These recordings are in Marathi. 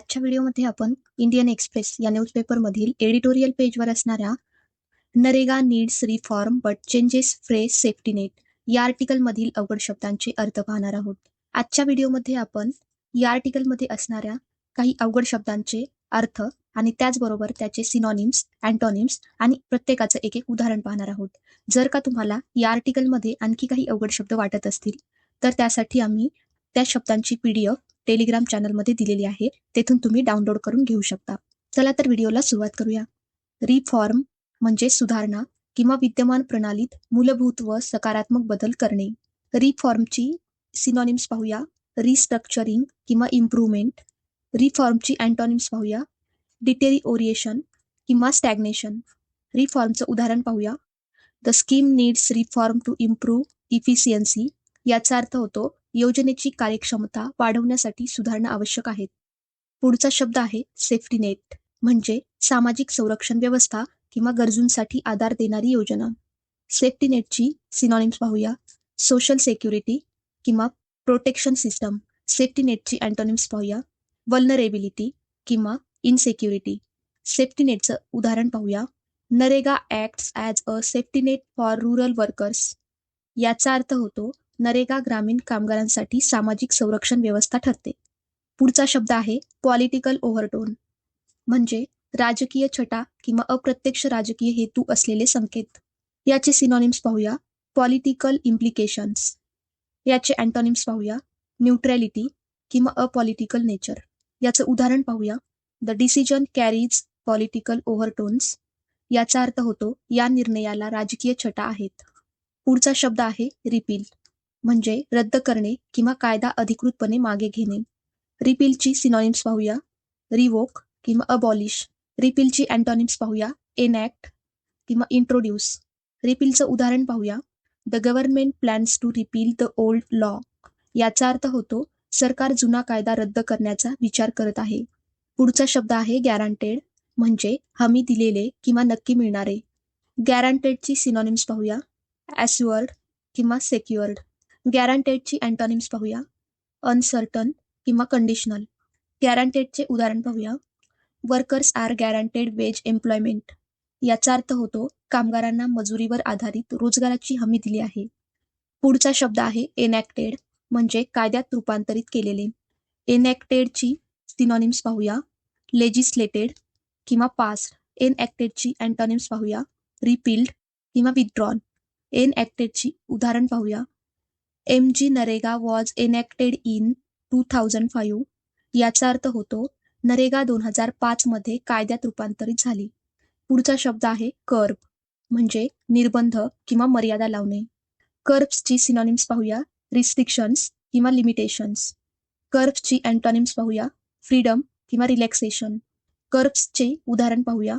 आजच्या व्हिडिओमध्ये आपण इंडियन एक्सप्रेस या न्यूजपेपरमधील एडिटोरियल पेजवर असणाऱ्या NREGA needs reform but changes fresh safety net या आर्टिकलमधील अवघड शब्दांचे अर्थ पाहणार आहोत. आजच्या व्हिडिओमध्ये आपण या आर्टिकलमध्ये असणाऱ्या काही अवघड शब्दांचे अर्थ आणि त्याचबरोबर त्याचे सिनॉनिम्स अँटॉनिम्स आणि प्रत्येकाचं एक एक उदाहरण पाहणार आहोत. जर का तुम्हाला या आर्टिकलमध्ये आणखी काही अवघड शब्द वाटत असतील तर त्यासाठी आम्ही त्या शब्दांची पीडीएफ टेलिग्राम चॅनलमध्ये दिलेली आहे. तेथून तुम्ही डाउनलोड करून घेऊ शकता. चला तर व्हिडिओला सुरुवात करूया. रिफॉर्म म्हणजे सुधारणा किंवा विद्यमान प्रणालीत मूलभूत व सकारात्मक बदल करणे. रिफॉर्मची सिनॉनिम्स पाहूया. रिस्ट्रक्चरिंग किंवा इम्प्रूव्हमेंट रिफॉर्मची अँटॉनिम्स पाहूया. डिटेरिओरिएशन किंवा स्टॅग्नेशन रिफॉर्मचं उदाहरण पाहूया. The scheme needs reform to improve efficiency याचा अर्थ होतो योजनेची कार्यक्षमता वाढवण्यासाठी सुधारणा आवश्यक आहेत. पुढचा शब्द आहे सेफ्टी नेट म्हणजे सामाजिक संरक्षण व्यवस्था किंवा गरजूंसाठी आधार देणारी योजना. सेफ्टी नेटची सिनॉनिम्स पाहूया. सोशल सेक्युरिटी किंवा प्रोटेक्शन सिस्टम सेफ्टी नेटची अँटोनिम्स पाहूया. वल्नरेबिलिटी किंवा इनसेक्युरिटी सेफ्टी नेटचं उदाहरण पाहूया. NREGA acts as a safety net for rural workers याचा अर्थ होतो नरेगा ग्रामीण कामगारांसाठी सामाजिक संरक्षण व्यवस्था ठरते. पुढचा शब्द आहे पॉलिटिकल ओव्हरटोन म्हणजे राजकीय छटा किंवा अप्रत्यक्ष राजकीय हेतू असलेले संकेत. याचे सिनॉनिम्स पाहूया. पॉलिटिकल इम्प्लिकेशन्स याचे अँटॉनिम्स पाहूया. न्यूट्रॅलिटी किंवा अपॉलिटिकल नेचर याचं उदाहरण पाहूया. The decision carries political overtones याचा अर्थ होतो या निर्णयाला राजकीय छटा आहेत. पुढचा शब्द आहे रिपील म्हणजे रद्द करणे किंवा कायदा अधिकृतपणे मागे घेणे. रिपीलची सिनॉनिम्स पाहूया. रिवोक किंवा अबॉलिश रिपीलची अँटॉनिम्स पाहूया. एनॅक्ट किंवा इंट्रोड्यूस रिपीलचं उदाहरण पाहूया. The government plans to repeal the old law याचा अर्थ होतो सरकार जुना कायदा रद्द करण्याचा विचार करत आहे. पुढचा शब्द आहे गॅरंटेड म्हणजे हमी दिलेले किंवा नक्की मिळणारे. गॅरंटेडची सिनॉनिम्स पाहूया. ॲस्युअर्ड किंवा सेक्युअर्ड गॅरंटेडची अँटॉनिम्स पाहूया. अनसर्टन किंवा कंडिशनल गॅरंटेडचे उदाहरण पाहूया. Workers are guaranteed wage employment याचा अर्थ होतो कामगारांना मजुरीवर आधारित रोजगाराची हमी दिली आहे. पुढचा शब्द आहे एनॅक्टेड म्हणजे कायद्यात रूपांतरित केलेले. एनॅक्टेडची सिनॉनिम्स पाहूया. लेजिस्लेटेड किंवा पास्ड एन ॲक्टेडची अँटॉनिम्स पाहूया. रिपील्ड किंवा विथड्रॉन एनॅक्टेडची उदाहरण पाहूया. M G NREGA was enacted in two thousand five याचा अर्थ होतो नरेगा दोन हजार पाच मध्ये कायद्यात रूपांतरित झाली. पुढचा शब्द आहे कर्ब म्हणजे निर्बंध किंवा मर्यादा लावणे. कर्ब्सची सिनॉनिम्स पाहूया रिस्ट्रिक्शन्स किंवा लिमिटेशन्स कर्ब्सची अँटॉनिम्स पाहूया फ्रीडम किंवा रिलॅक्सेशन कर्ब्सचे उदाहरण पाहूया.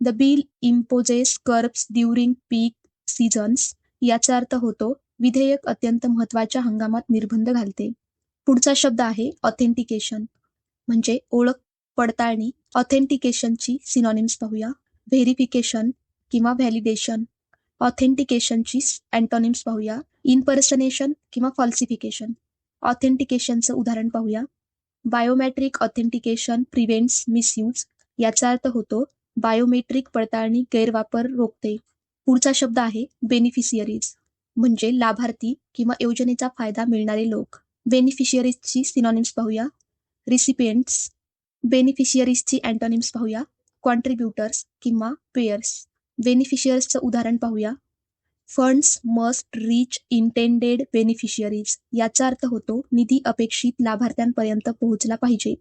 The bill imposes curbs during peak seasons याचा अर्थ होतो विधेयक अत्यंत महत्त्वाच्या हंगामात निर्बंध घालते. पुढचा शब्द आहे ऑथेंटिकेशन म्हणजे ओळख पडताळणी. ऑथेंटिकेशनची सिनॉनिम्स पाहूया. व्हेरिफिकेशन किंवा व्हॅलिडेशन ऑथेंटिकेशनची अँटॉनिम्स पाहूया. इनपर्सनेशन किंवा फॉल्सिफिकेशन ऑथेंटिकेशनचं उदाहरण पाहूया. बायोमॅट्रिक ऑथेंटिकेशन प्रिव्हेंट्स मिसयूज याचा अर्थ होतो बायोमेट्रिक पडताळणी गैरवापर रोखते. पुढचा शब्द आहे बेनिफिशियरीज म्हणजे लाभार्थी किंवा योजनेचा फायदा मिळणारे लोक. बेनिफिशियरीजची सिनॉनिम्स पाहूया. रिसिपियंट्स बेनिफिशियरीजची अँटॉनिम्स पाहूया. कॉन्ट्रीब्युटर्स किंवा पेयर्स बेनिफिशियर्सचं उदाहरण पाहूया. Funds must reach intended beneficiaries याचा अर्थ होतो निधी अपेक्षित लाभार्थ्यांपर्यंत पोहोचला पाहिजे.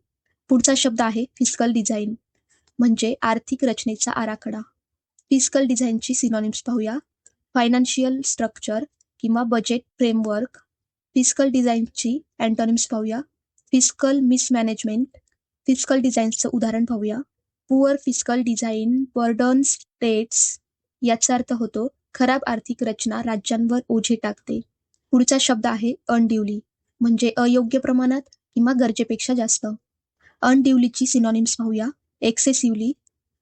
पुढचा शब्द आहे फिस्कल डिझाईन म्हणजे आर्थिक रचनेचा आराखडा. फिस्कल डिझाईनची सिनॉनिम्स पाहूया. फायनान्शियल स्ट्रक्चर किंवा बजेट फ्रेमवर्क फिस्कल डिझाईनची अँटॉनिम्स पाहूया. फिस्कल मिसमॅनेजमेंट फिस्कल डिझाईन्सचं उदाहरण पाहूया. Poor fiscal design burden states याचा अर्थ होतो खराब आर्थिक रचना राज्यांवर ओझे टाकते. पुढचा शब्द आहे अनड्युली म्हणजे अयोग्य प्रमाणात किंवा गरजेपेक्षा जास्त. अनड्युलीची सिनॉनिम्स पाहूया एक्सेसिव्हली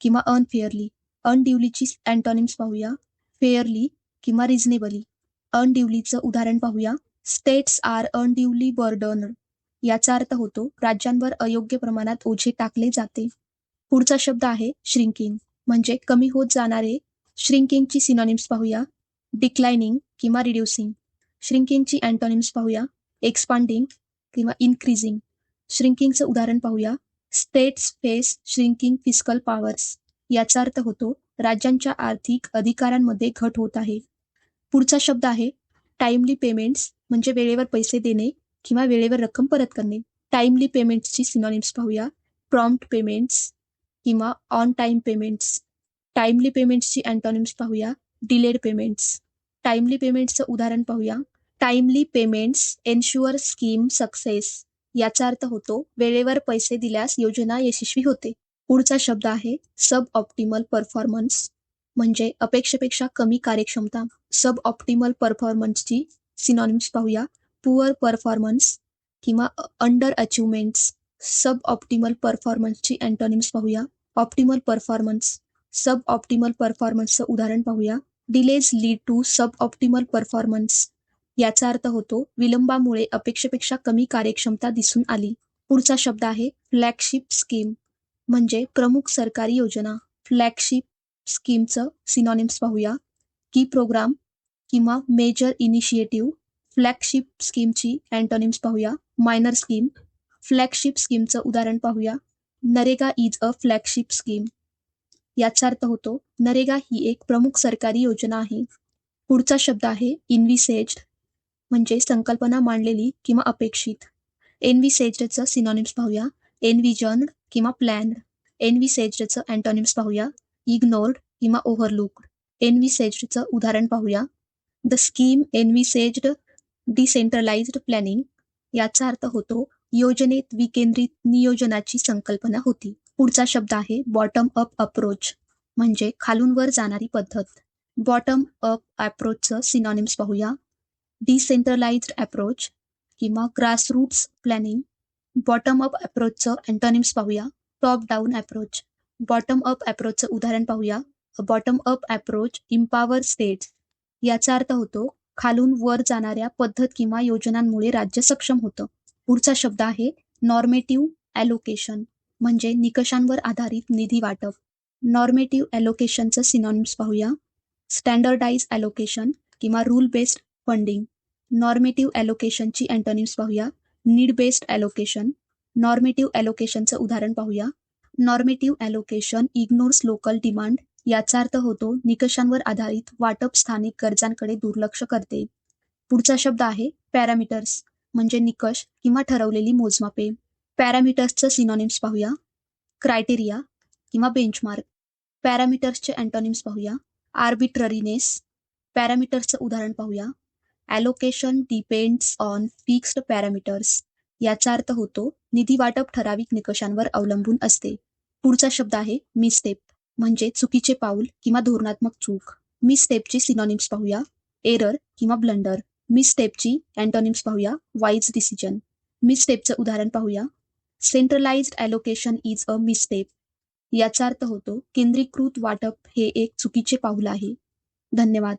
किंवा अनफेअरली अनड्युलीची अँटॉनिम्स पाहूया फेअरली किंवा रिझनेबली अनड्युलीचं उदाहरण पाहूया. स्टेट्स आर अनड्युली बर्डन याचा अर्थ होतो राज्यांवर अयोग्य प्रमाणात ओझे टाकले जाते. पुढचा शब्द आहे श्रिंकिंग म्हणजे कमी होत जाणारे श्रिंकिंगची सिनॉनिम्स पाहूया. डिक्लायनिंग किंवा रिड्युसिंग श्रिंकिंगची अँटॉनिम्स पाहूया. एक्सपांडिंग किंवा इन्क्रीजिंग श्रिंकिंगचं उदाहरण पाहूया. States face shrinking fiscal powers याचा अर्थ होतो राज्यांच्या आर्थिक अधिकारांमध्ये घट होत आहे. पुढचा शब्द आहे टाइमली पेमेंट्स म्हणजे वेळेवर पैसे देणे किंवा वेळेवर रक्कम परत करणे. टाइमली पेमेंट्सची सिनॉनिम्स पाहूया. प्रॉम्प्ट पेमेंट्स किंवा ऑन टाइम पेमेंट्स टाइमली पेमेंट्सची अँटॉनिम्स पाहूया. डिलेड पेमेंट्स टाइमली पेमेंट्सचं उदाहरण पाहूया. Timely payments ensure scheme success याचा अर्थ होतो वेळेवर पैसे दिल्यास योजना यशस्वी होते. पुढचा शब्द आहे सब ऑप्टिमल परफॉर्मन्स म्हणजे अपेक्षेपेक्षा कमी कार्यक्षमता. सब ऑप्टिमल परफॉर्मन्सची सिनॉनिम्स पाहूया. पुअर परफॉर्मन्स किंवा अंडर अचिव्हमेंट्स सब ऑप्टिमल परफॉर्मन्सची अँटॉनिम्स पाहूया. ऑप्टिमल परफॉर्मन्स सब ऑप्टिमल परफॉर्मन्सचं उदाहरण पाहूया. Delays lead to suboptimal performance याचा अर्थ होतो विलंबामुळे अपेक्षेपेक्षा कमी कार्यक्षमता दिसून आली. पुढचा शब्द आहे फ्लॅगशिप स्कीम म्हणजे प्रमुख सरकारी योजना. फ्लॅगशिप स्कीमचं सिनॉनिम्स पाहूया. की प्रोग्राम किंवा मेजर इनिशिएटिव्ह फ्लॅगशिप स्कीमची अँटॉनिम्स पाहूया. मायनर स्कीम फ्लॅगशिप स्कीमचं उदाहरण पाहूया. NREGA is a flagship scheme याचा अर्थ होतो नरेगा ही एक प्रमुख सरकारी योजना आहे. पुढचा शब्द आहे इन्व्हिसेज्ड म्हणजे संकल्पना मांडलेली किंवा अपेक्षित. एनव्हिसेज्डचं सिनॉनिम्स पाहूया. एनव्हिजन्ड किंवा प्लॅन्ड एनव्हिसेज्डचं अँटॉनिम्स पाहूया. इग्नोर्ड किंवा ओव्हरलुक्ड एनव्हिसेज्डचं उदाहरण पाहूया. The scheme envisaged decentralised planning याचा अर्थ होतो योजनेत विकेंद्रित नियोजनाची संकल्पना होती. पुढचा शब्द आहे बॉटम अप अप्रोच म्हणजे खालून वर जाणारी पद्धत. बॉटम अप अप्रोचचं सिनॉनिम्स पाहूया. डिसेंट्रलाइज्ड अप्रोच किंवा ग्रासरूट्स प्लॅनिंग बॉटम अप अप्रोचचं अँटॉनिम्स पाहूया. Top down approach bottom up अप्रोचचं उदाहरण पाहूया. Bottom up approach empower states याचा अर्थ होतो खालून वर जाणाऱ्या पद्धत किंवा योजनांमुळे राज्य सक्षम होतं. पुढचा शब्द आहे नॉर्मेटिव्ह ॲलोकेशन म्हणजे निकषांवर आधारित निधी वाटप. नॉर्मेटिव्ह ॲलोकेशनचं सिनॉनिम्स पाहूया. स्टँडर्डाइज ॲलोकेशन किंवा रूल बेस्ड फंडिंग नॉर्मेटिव्ह ॲलोकेशनची अँटोनिम्स पाहूया. नीड बेस्ड ॲलोकेशन नॉर्मेटिव्ह ॲलोकेशनचं उदाहरण पाहूया. Normative allocation ignores local demand याचा अर्थ होतो निकषांवर आधारित वाटप स्थानिक गरजांकडे दुर्लक्ष करते. पुढचा शब्द आहे पॅरामीटर्स म्हणजे निकष किंवा ठरवलेली मोजमापे. पॅरामीटर्सचं सिनॉनिम्स पाहूया. क्रायटेरिया किंवा बेंचमार्क पॅरामीटर्सचे अँटॉनिम्स पाहूया. आर्बिट्ररीनेस पॅरामीटर्सचं उदाहरण पाहूया. Allocation depends on fixed parameters याचा अर्थ होतो निधी वाटप ठराविक निकषांवर अवलंबून असते. पुढचा शब्द आहे मिस्टेप म्हणजे चुकीचे पाऊल किंवा धोरणात्मक चूक. मिसस्टेपची सिनॉनिम्स पाहूया. एरर किंवा ब्लंडर मिसस्टेपची अँटॉनिम्स पाहूया. वाईज डिसिजन मिसस्टेपचं उदाहरण पाहूया. Centralise allocation is a misstep याचा अर्थ होतो केंद्रीकृत वाटप हे एक चुकीचे पाऊल आहे. धन्यवाद.